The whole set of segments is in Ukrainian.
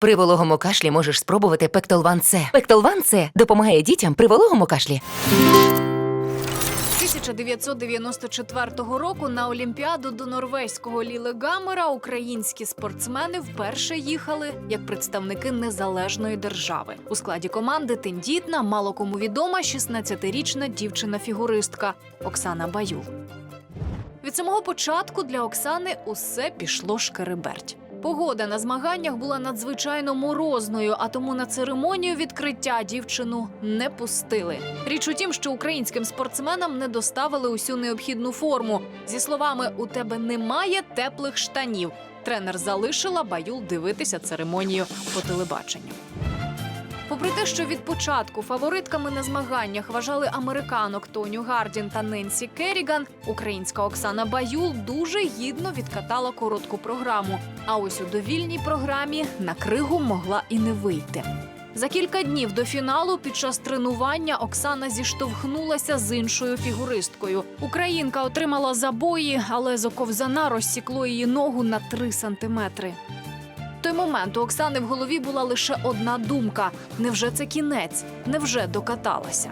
При вологому кашлі можеш спробувати Пектолван С. Пектолван С допомагає дітям при вологому кашлі. 1994 року на Олімпіаду до норвезького Лілегамера українські спортсмени вперше їхали як представники незалежної держави. У складі команди тендітна, мало кому відома 16-річна дівчина-фігуристка Оксана Баюл. Від самого початку для Оксани усе пішло шкереберть. Погода на змаганнях була надзвичайно морозною, а тому на церемонію відкриття дівчину не пустили. Річ у тім, що українським спортсменам не доставили усю необхідну форму. Зі словами У тебе немає теплих штанів. Тренер залишила Баюл дивитися церемонію по телебаченню. Попри те, що від початку фаворитками на змаганнях вважали американок Тоню Гардін та Ненсі Керріган, українська Оксана Баюл дуже гідно відкатала коротку програму. А ось у довільній програмі на кригу могла і не вийти. За кілька днів до фіналу під час тренування Оксана зіштовхнулася з іншою фігуристкою. Українка отримала забої, але зоковзана розсікло її ногу на 3 сантиметри. Той момент у Оксани в голові була лише одна думка: невже це кінець? Невже докаталася?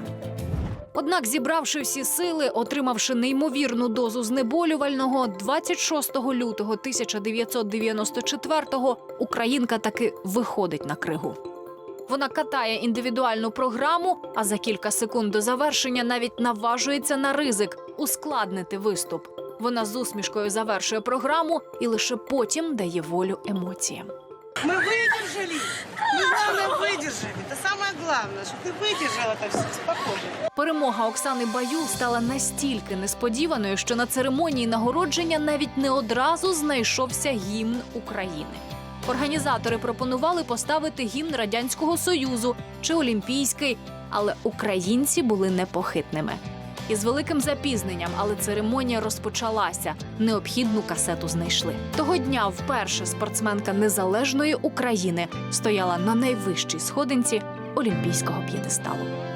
Однак, зібравши всі сили, отримавши неймовірну дозу знеболювального, 26 лютого 1994-го українка таки виходить на кригу. Вона катає індивідуальну програму, а за кілька секунд до завершення навіть наважується на ризик ускладнити виступ. Вона з усмішкою завершує програму і лише потім дає волю емоціям. Мы выдержали. Мы главное выдержали. Это самое главное, что ты выдержал это все спокойно. Перемога Оксани Баюл стала настільки несподіваною, що на церемонії нагородження навіть не одразу знайшовся гімн України. Організатори пропонували поставити гімн Радянського Союзу чи Олімпійський, але українці були непохитними. І з великим запізненням, але церемонія розпочалася. Необхідну касету знайшли. Того дня вперше спортсменка незалежної України стояла на найвищій сходинці олімпійського п'єдесталу.